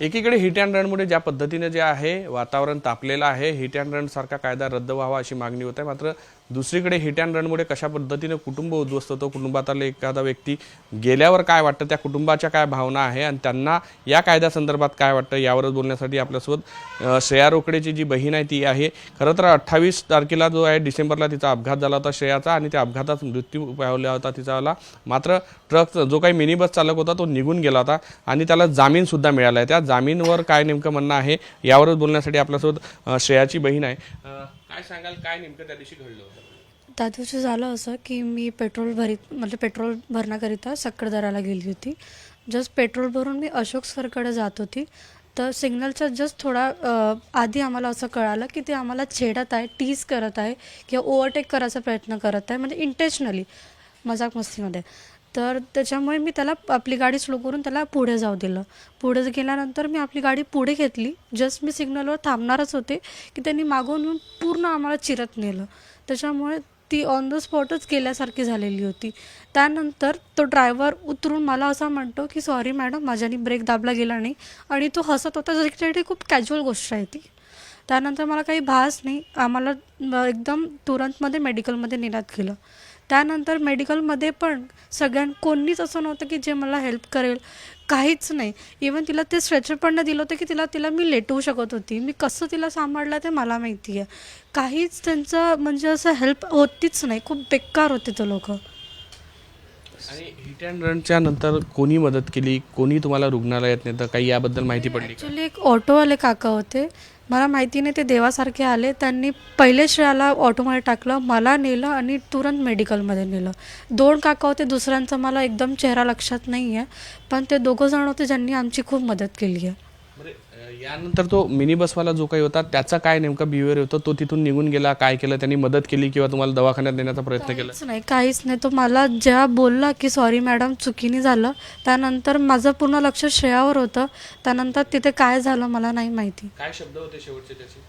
एकीकडे hit and रनमुळे ज्या पद्धतीने जे आहे वातावरण तापलेलं आहे हिट अँड रन सारखा कायदा रद्द व्हावा अशी मागणी होत आहे. मात्र दुसरीकडे हिट अँड रनमुळे कशा पद्धतीने कुटुंब उद्ध्वस्त होतं? कुटुंबातला एखादा व्यक्ती गेल्यावर काय वाटतं? त्या कुटुंबाच्या काय भावना आहे? आणि त्यांना या कायद्यासंदर्भात काय वाटतं? यावरच बोलण्यासाठी आपल्यासोबत श्रेया रोकडेची जी बहीण आहे ती आहे. खरं तर अठ्ठावीस तारखेला जो आहे डिसेंबरला तिचा अपघात झाला होता श्रेयाचा आणि त्या अपघातात मृत्यू पावला होता तिचावाला मात्र ट्रक जो काही मिनी बस चालक होता तो निघून गेला होता आणि त्याला जामीनसुद्धा मिळाला आहे. त्या जामीनवर काय नेमकं म्हणणं आहे? यावरच बोलण्यासाठी आपल्यासोबत श्रेयाची बहीण आहे. काय सांगाल काय नेमकं त्या दिवशी घडलं होतं? त्या दिवशी झालं असं की मी पेट्रोल भरीत म्हणजे पेट्रोल भरण्याकरिता सक्कडदराला गेली होती. जस्ट पेट्रोल भरून मी अशोक सरकडे जात होती. तर सिग्नलच्या जस्ट थोडा अ, आधी आम्हाला असं कळालं की ते आम्हाला छेडत आहे टीज करत आहे किंवा ओव्हरटेक करायचा प्रयत्न करत आहे म्हणजे इंटेन्शनली मजाक मस्तीमध्ये. तर त्याच्यामुळे मी त्याला आपली गाडी स्लो करून त्याला पुढे जाऊ दिलं. पुढे गेल्यानंतर मी आपली गाडी पुढे घेतली. जस्ट मी सिग्नलवर थांबणारच होते की त्यांनी मागून येऊन पूर्ण आम्हाला चिरत नेलं. त्याच्यामुळे ती ऑन द स्पॉटच गेल्यासारखी झालेली होती. त्यानंतर तो ड्रायव्हर उतरून मला असा म्हणतो की सॉरी मॅडम माझ्यानी ब्रेक दाबला गेला नाही. आणि तो हसत होता. ज्याच्यासाठी खूप कॅज्युअल गोष्ट आहे ती. त्यानंतर मला काही भास नाही. आम्हाला एकदम तुरंतमध्ये मेडिकलमध्ये नेण्यात गेलं. त्यानंतर मेडिकलमध्ये पण सगळ्यां कोणीच असं नव्हतं की जे मला हेल्प करेल. काहीच नाही. इवन तिला ते स्ट्रेचर पण दिलं होतं की तिला तिला मी लेटवू शकत होती. मी कसं तिला सांभाळलं ते मला माहिती आहे काहीच त्यांचं म्हणजे असं हेल्प होतीच नाही. खूप बेकार होते ते लोकं. आणि हिट अँड रनच्या नंतर कोणी मदत केली? कोणी तुम्हाला रुग्णालयात नेतं? काही याबद्दल माहिती पडली का? ॲक्च्युली एक ऑटोवाले काका होते. मला माहिती नाही ते देवासारखे आले. त्यांनी पहिले श्रेयाला ऑटोमध्ये टाकलं मला नेलं आणि तुरंत मेडिकलमध्ये नेलं. दोन काका होते दुसऱ्यांचा मला एकदम चेहरा लक्षात नाही आहे पण ते दोघं जण होते ज्यांनी आमची खूप मदत केली आहे यानंतर तो मिनी बसवाला जो काही होता त्याचा काय नेमका बिहेवियर होता? तो तिथून निघून गेला काय केलं? त्यांनी मदत केली किंवा तुम्हाला दवाखान्यात नेण्याचा प्रयत्न केला? नाही काहीच नाही. तो मला जेव्हा बोलला की सॉरी मॅडम चुकीने झालं. त्यानंतर माझं पूर्ण लक्ष श्रेयावर होतं. त्यानंतर तिथे काय झालं मला नाही माहिती. काय शब्द होते शेवटचे त्याचे?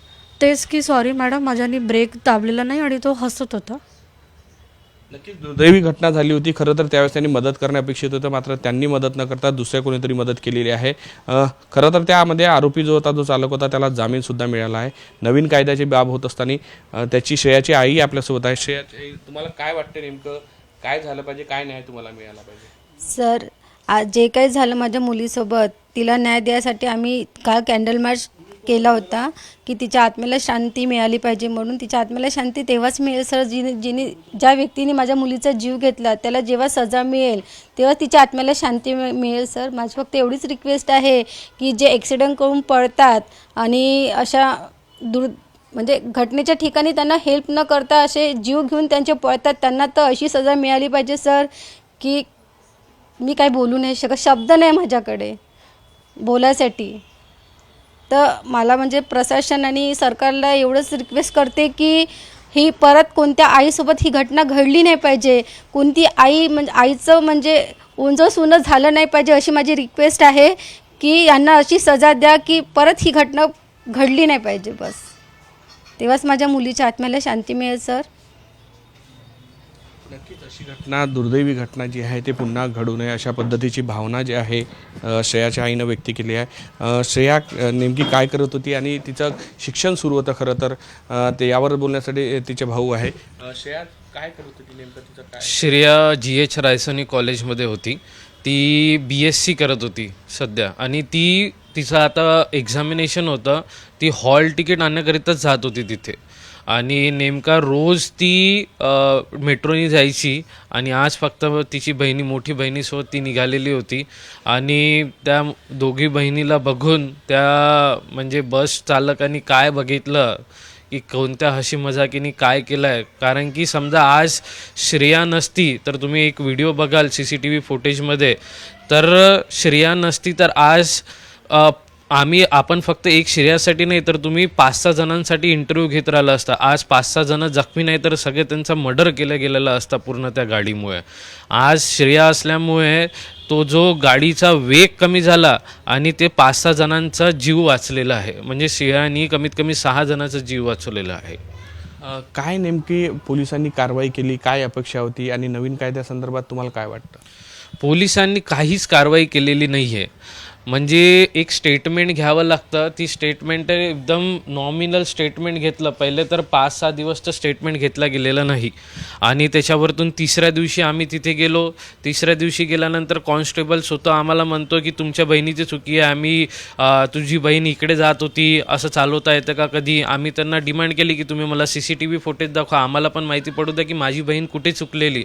तेच की सॉरी मॅडम माझ्यानी ब्रेक दाबलेला नाही आणि तो हसत होता. नक्कीच दुर्दैवी घटना झाली होती. खरं तर त्यावेळेस त्यांनी मदत करणे अपेक्षित होतं मात्र त्यांनी मदत न करता दुसऱ्या कोणीतरी मदत केलेली आहे. खरं तर त्यामध्ये आरोपी जो होता जो चालक होता त्याला जामीनसुद्धा मिळाला आहे. नवीन कायद्याची बाब होत असताना त्याची श्रेयाची आई आपल्यासोबत आहे. श्रेयाची आई, तुम्हाला काय वाटतं नेमकं? काय झालं पाहिजे? काय न्याय तुम्हाला मिळाला पाहिजे? सर आज जे काही झालं माझ्या मुलीसोबत तिला न्याय द्यायसाठी आम्ही काल कॅन्डल मार्च केला होता की तिच्या आत्म्याला शांती मिळाली पाहिजे म्हणून. तिच्या आत्म्याला शांती तेव्हाच मिळेल सर. जिने जिने ज्या व्यक्तीने माझ्या मुलीचा जीव घेतला त्याला जेव्हा सजा मिळेल तेव्हा तिच्या आत्म्याला शांती मिळेल सर. माझी फक्त एवढीच रिक्वेस्ट आहे की जे ॲक्सिडेंट करून पळतात आणि अशा दुर् म्हणजे घटनेच्या ठिकाणी त्यांना हेल्प न करता असे जीव घेऊन त्यांचे पळतात त्यांना तर अशी सजा मिळाली पाहिजे सर की मी काही बोलू नाही शकत. शब्द नाही माझ्याकडे. बोलायसाठी. तर मला म्हणजे प्रशासन आणि सरकारला एवढंच रिक्वेस्ट करते की ही परत कोणत्या आईसोबत ही घटना घडली नाही पाहिजे. कोणती आई म्हणजे आईचं म्हणजे उंजं सुनं झालं नाही पाहिजे अशी माझी रिक्वेस्ट आहे की यांना अशी सजा द्या की परत ही घटना घडली नाही पाहिजे बस. तेव्हाच माझ्या मुलीच्या आत्म्याला शांती मिळेल सर. नक्कीच अशी घटना. दुर्दैवी घटना जी आहे ते पुन्हा घडू नये अशा पद्धतीची भावना जी आहे श्रेयाच्या आईनं व्यक्त केली आहे. श्रेया नेमकी काय करत होती आणि तिचं शिक्षण सुरू होतं खरं तर ते यावर बोलण्यासाठी तिचे भाऊ आहे. श्रेया काय करत होती नेमकं तिचं काय? श्रेया जी एच रायसोनी कॉलेजमध्ये होती. ती बी एस सी करत होती सध्या. आणि ती तिचं आता एक्झामिनेशन होतं. ती हॉल तिकीट आणण्याकरिताच जात होती तिथे. आणि नेमका रोज ती मेट्रोनी जायची. आणि आज फक्त तिची बहिणी मोठी बहिणीसोबत ती निघालेली होती. आणि त्या दोघी बहिणीला बघून त्या म्हणजे बस चालकाने काय बघितलं की कोणत्या हशी मजाकीने काय केलं आहे कारण की समजा आज श्रेया नसती तर तुम्ही एक व्हिडिओ बघाल सी सी टी व्ही फुटेजमध्ये तर श्रेया नसती तर आज आम्ही आपण फक्त एक श्रेयासाठी नाही तर तुम्ही पाच सहा जणांसाठी इंटरव्ह्यू घेत राहिला असता. आज पाच सहा जणं जखमी नाही तर सगळे त्यांचा मर्डर केलं गेलेलं असता पूर्ण त्या गाडीमुळे. आज श्रेया असल्यामुळे तो जो गाडीचा वेग कमी झाला आणि ते पाच सहा जणांचा जीव वाचलेला आहे. म्हणजे श्रेयानी कमीत कमी सहा जणांचा जीव वाचवलेला आहे. काय नेमकी पोलिसांनी कारवाई केली? काय अपेक्षा होती? आणि नवीन कायद्यासंदर्भात तुम्हाला काय वाटतं? पोलिसांनी काहीच कारवाई केलेली नाही आहे म्हणजे एक स्टेटमेंट घ्यावं लागतं. ती स्टेटमेंट एकदम नॉमिनल स्टेटमेंट घेतलं. पहिले तर पाच सहा दिवस तर स्टेटमेंट घेतला गेलेलं नाही. आणि त्याच्यावरतून तिसऱ्या दिवशी आम्ही तिथे गेलो. तिसऱ्या दिवशी गेल्यानंतर कॉन्स्टेबल स्वतः आम्हाला म्हणतो की तुमच्या बहिणीची चुकी आहे. आम्ही तुझी बहीण इकडे जात होती. असं चालवता येतं का कधी? आम्ही त्यांना डिमांड केली की तुम्ही मला C C T V footage दाखवा. आम्हाला पण माहिती पडू द्या की माझी बहीण कुठे चुकलेली?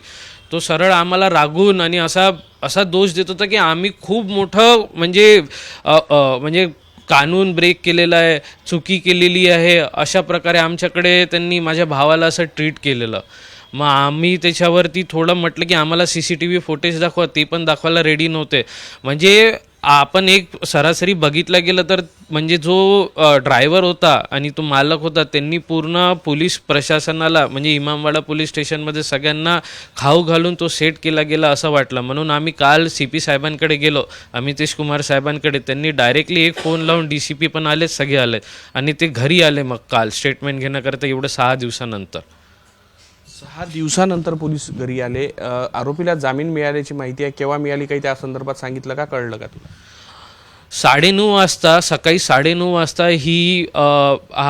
तो सरळ आम्हाला रागून आणि असा असा दोष देत होता की आम्ही खूप मोठं म्हणजे म्हणजे कानून ब्रेक केलेला आहे चुकी केलेली आहे अशा प्रकारे आमच्याकडे त्यांनी माझ्या भावाला असं ट्रीट केलेलं. मग आम्ही त्याच्यावरती थोडं म्हटलं की आम्हाला C C T V footage दाखवा ते पण दाखवायला रेडी नव्हते. म्हणजे आपण एक सरासरी बघितलं गेलं तर म्हणजे जो ड्रायव्हर होता आणि तो मालक होता त्यांनी पूर्ण पोलीस प्रशासनाला म्हणजे इमामवाडा पोलीस स्टेशनमध्ये सगळ्यांना खाऊ घालून तो सेट केला गेला असं वाटलं. म्हणून आम्ही काल सी पी साहेबांकडे गेलो अमितेश कुमार साहेबांकडे. त्यांनी डायरेक्टली एक फोन लावून डी सी पी पण आले सगळे आले आणि ते घरी आले मग काल. स्टेटमेंट घेण्याकरता एवढं सहा दिवसानंतर. सहा दिवसानंतर पोलीस घरी आले. आरोपीला जामीन मिळाल्याची माहिती आहे. केव्हा मिळाली काही त्या संदर्भात सांगितलं का? कळलं का तुला? साडेनऊ वाजता सकाळी साडेनऊ वाजता ही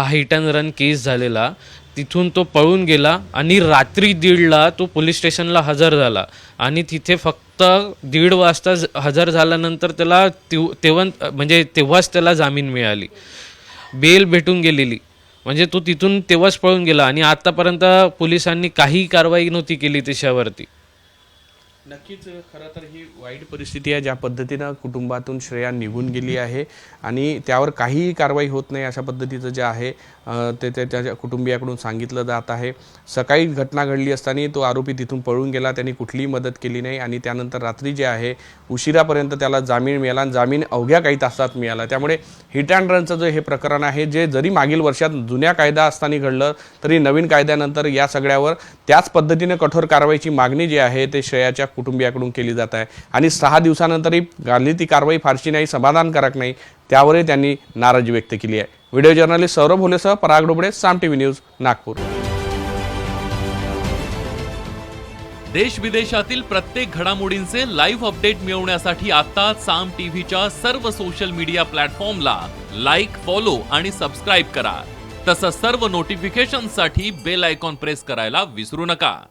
हिट अँड रन केस झालेला. तिथून तो पळून गेला आणि रात्री दीडला तो पोलीस स्टेशनला हजर झाला. आणि तिथे फक्त दीड वाजता हजर झाल्यानंतर त्याला तेव्हा म्हणजे तेव्हाच त्याला जामीन मिळाली. बेल भेटून गेलेली. म्हणजे तो तिथून तेव्हाच पळून गेला आणि आतापर्यंत पोलिसांनी काही कारवाई नव्हती केली त्याच्यावरती. नक्कीच खरं तर ही वाईट परिस्थिती आहे ज्या पद्धतीनं कुटुंबातून श्रेया निघून गेली आहे आणि त्यावर काहीही कारवाई होत नाही अशा पद्धतीचं जे आहे ते ते त्याच्या कुटुंबियाकडून सांगितलं जात आहे. सकाळी घटना घडली असताना तो आरोपी तिथून पळून गेला त्यांनी कुठलीही मदत केली नाही आणि त्यानंतर रात्री जे आहे उशिरापर्यंत त्याला जामीन मिळाला आणि जामीन अवघ्या काही तासात मिळाला. त्यामुळे हिट अँड रनचं जे हे प्रकरण आहे जे जरी मागील वर्षात जुन्या कायदा असताना घडलं तरी नवीन कायद्यानंतर या सगळ्यावर त्याच पद्धतीने कठोर कारवाईची मागणी जी आहे ते श्रेयाच्या कुटुंबियाकडून केली जात आहे. आणि सहा दिवसानंतरही झाली ती कारवाई फारशी नाही समाधानकारक नाही त्यावरही त्यांनी नाराजी व्यक्त केली आहे. Video journalist Saurabh भोलेसह Parag Dobale Saam T V news Nagpur. देश विदेशातील प्रत्येक घडामोडींचे लाईव्ह अपडेट मिळवण्यासाठी आता साम टीव्हीच्या सर्व सोशल मीडिया प्लॅटफॉर्मला लाईक फॉलो आणि सबस्क्राईब करा. तसंच सर्व नोटिफिकेशनसाठी बेल आयकॉन प्रेस करायला विसरू नका.